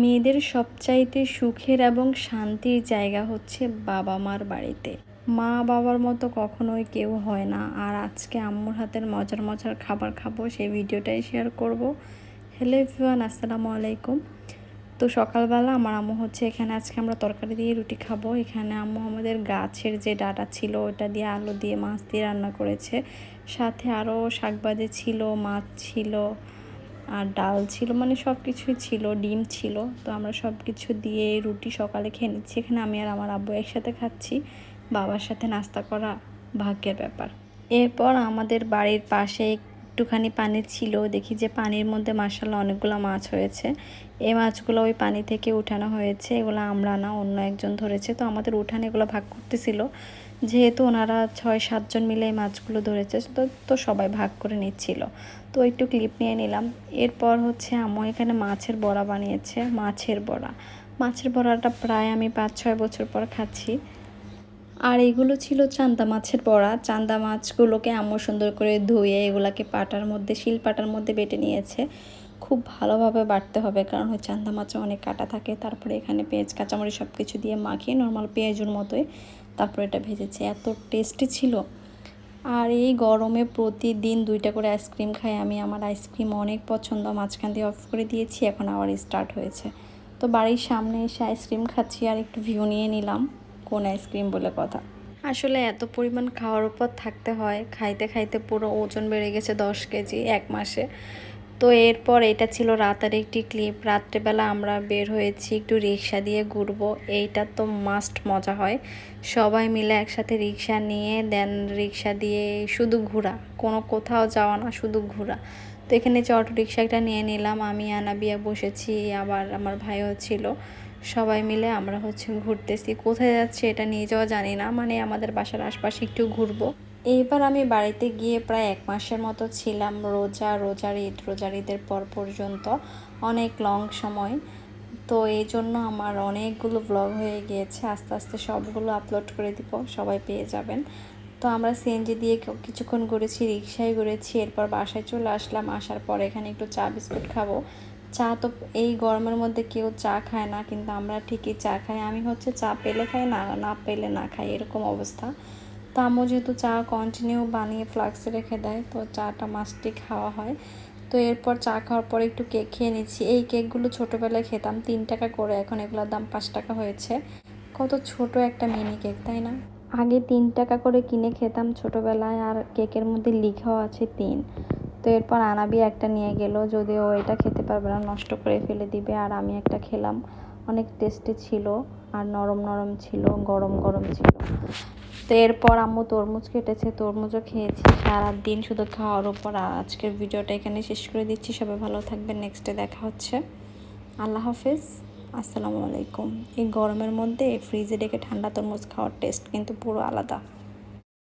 মেয়েদের সবচাইতে সুখের এবং শান্তির জায়গা হচ্ছে বাবা মার বাড়িতে। মা বাবার মতো কখনোই কেউ হয় না। আর আজকে আম্মুর হাতের মজার মজার খাবার খাব, সেই ভিডিওটাই শেয়ার করব। হ্যালো এভরিওয়ান আসসালামু আলাইকুম। তো সকালবেলা আমার আম্মু হচ্ছে এখানে, আজকে আমরা তরকারি দিয়ে রুটি খাব। এখানে আম্মু আমাদের গাছের যে ডাটা ছিল, ওটা দিয়ে আলু দিয়ে মাছ দিয়ে রান্না করেছে। সাথে আরও শাকবাজি ছিল, মাছ ছিল। আর ডাল ছিল মানে সব কিছুই ছিল, ডিম ছিল। তো আমরা সব কিছু দিয়ে রুটি সকালে খেয়ে নিচ্ছি। এখানে আমি আর আমার আব্বু একসাথে খাচ্ছি। বাবার সাথে নাস্তা করা ভাগ্যের ব্যাপার। এরপর আমাদের বাড়ির পাশে একটুখানি পানি ছিল, দেখি যে পানির মধ্যে মাসাল্লাহ অনেকগুলো মাছ হয়েছে। এই মাছগুলো ওই পানি থেকে উঠানো হয়েছে, এগুলো আমরা না, অন্য একজন ধরেছে। তো আমাদের উঠানে এগুলো ভাগ করতেছিল, যেহেতু ওনারা ছয়, সাতজন মিলে এই মাছগুলো ধরেছে, তো তো সবাই ভাগ করে নিচ্ছিল। তো একটু ক্লিপ নিয়ে নিলাম। এরপর হচ্ছে আম্মু এখানে মাছের বড়া বানিয়েছে, মাছের বড়া। মাছের বড়াটা প্রায় আমি পাঁচ, ছয় বছর পর খাচ্ছি। আর এগুলো ছিল চান্দা মাছের বড়া। চান্দা মাছগুলোকে আম্মু সুন্দর করে ধুয়ে এগুলাকে পাটার মধ্যে, শিল পাটার মধ্যে বেটে নিয়েছে। খুব ভালোভাবে বাটতে হবে, কারণ ওই চান্দা মাছে অনেক কাটা থাকে। তারপরে এখানে পেঁয়াজ, কাঁচামরিচ সব কিছু দিয়ে মাখিয়ে নর্মাল পেঁয়াজুর মতোই তারপরে এটা ভেজেছে। এত টেস্টি ছিল। আর এই গরমে প্রতিদিন দুইটা করে আইসক্রিম খাই আমি। আমার আইসক্রিম অনেক পছন্দ। মাঝখান দিয়ে অফ করে দিয়েছি, এখন আবার স্টার্ট হয়েছে। তো বাড়ির সামনে এসে আইসক্রিম খাচ্ছি আর একটু ভিউ নিয়ে নিলাম। কোন আইসক্রিম বলে কথা। আসলে এত পরিমাণ খাওয়ার উপর থাকতে হয়, খাইতে খাইতে পুরো ওজন বেড়ে গেছে দশ কেজি এক মাসে। তো এরপর এটা ছিল রাতের একটি ক্লিপ রাত্রেবেলা আমরা বের হয়েছি একটু রিক্সা দিয়ে ঘুরবো, এইটা তো মাস্ট মজা হয়। সবাই মিলে একসাথে রিক্সা নিয়ে দেন রিক্সা দিয়ে শুধু ঘোরা, কোনো কোথাও যাওয়া না, শুধু ঘোরা। তো এখানে যে অটো রিক্সাটা নিয়ে নিলাম, আমি আনাবিয়া বসেছি, আবার আমার ভাইও ছিল। সবাই মিলে আমরা হচ্ছে ঘুরতেছি। কোথায় যাচ্ছে এটা নিয়ে যাওয়া জানি না মানে আমাদের বাসার আশপাশে একটু ঘুরবো। এইবার আমি বাড়িতে গিয়ে প্রায় এক মাসের মতো ছিলাম, রোজা, রোজার ঈদ, রোজার ঈদের পর পর্যন্ত, অনেক লং সময়। তো এই জন্য আমার অনেকগুলো ব্লগ হয়ে গিয়েছে, আস্তে আস্তে সবগুলো আপলোড করে দিব, সবাই পেয়ে যাবেন। তো আমরা সিএনজি দিয়ে কিছুক্ষণ ঘুরেছি রিক্সায় ঘুরেছি, এরপর বাসায় চলে আসলাম, আসার পর এখানে একটু চা বিস্কুট খাব। চা তো এই গরমের মধ্যে কেউ চা খায় না, কিন্তু আমরা ঠিকই চা খাই। আমি হচ্ছে চা পেলে খাই, না না পেলে না খাই, এরকম অবস্থা। তো আম্মু যেহেতু চা কন্টিনিউ বানিয়ে ফ্লাক্সে রেখে দেয়, তো চাটা মাস্টই খাওয়া হয়। তো এরপর চা খাওয়ার পর একটু কেক খেয়ে নিচ্ছি। এই কেকগুলো ছোটোবেলায় খেতাম, তিন টাকা করে, এখন এগুলোর দাম পাঁচ টাকা হয়েছে। কত ছোট একটা মিনি কেক তাই না? আগে তিন টাকা করে কিনে খেতাম ছোটোবেলায়, আর কেকের মধ্যে লিখাও আছে তিন। তো এরপর আনাবি একটা নিয়ে গেল, যদিও এটা খেতে পারবে না, নষ্ট করে ফেলে দিবে। আর আমি একটা খেলাম, অনেক টেস্টি ছিল আর নরম নরম ছিল, গরম গরম ছিল। তো এরপর আম্মু তরমুজ কেটেছে, তরমুজও খেয়েছি সারাদিন শুধু খাওয়ার উপর। আজকের ভিডিওটা এখানে শেষ করে দিচ্ছি, সবাই ভালো থাকবেন নেক্সটে দেখা হচ্ছে। আল্লাহ হাফেজ, আসসালামু আলাইকুম। এই গরমের মধ্যে ফ্রিজে রেখে ঠান্ডা তরমুজ খাওয়ার টেস্ট কিন্তু পুরো আলাদা।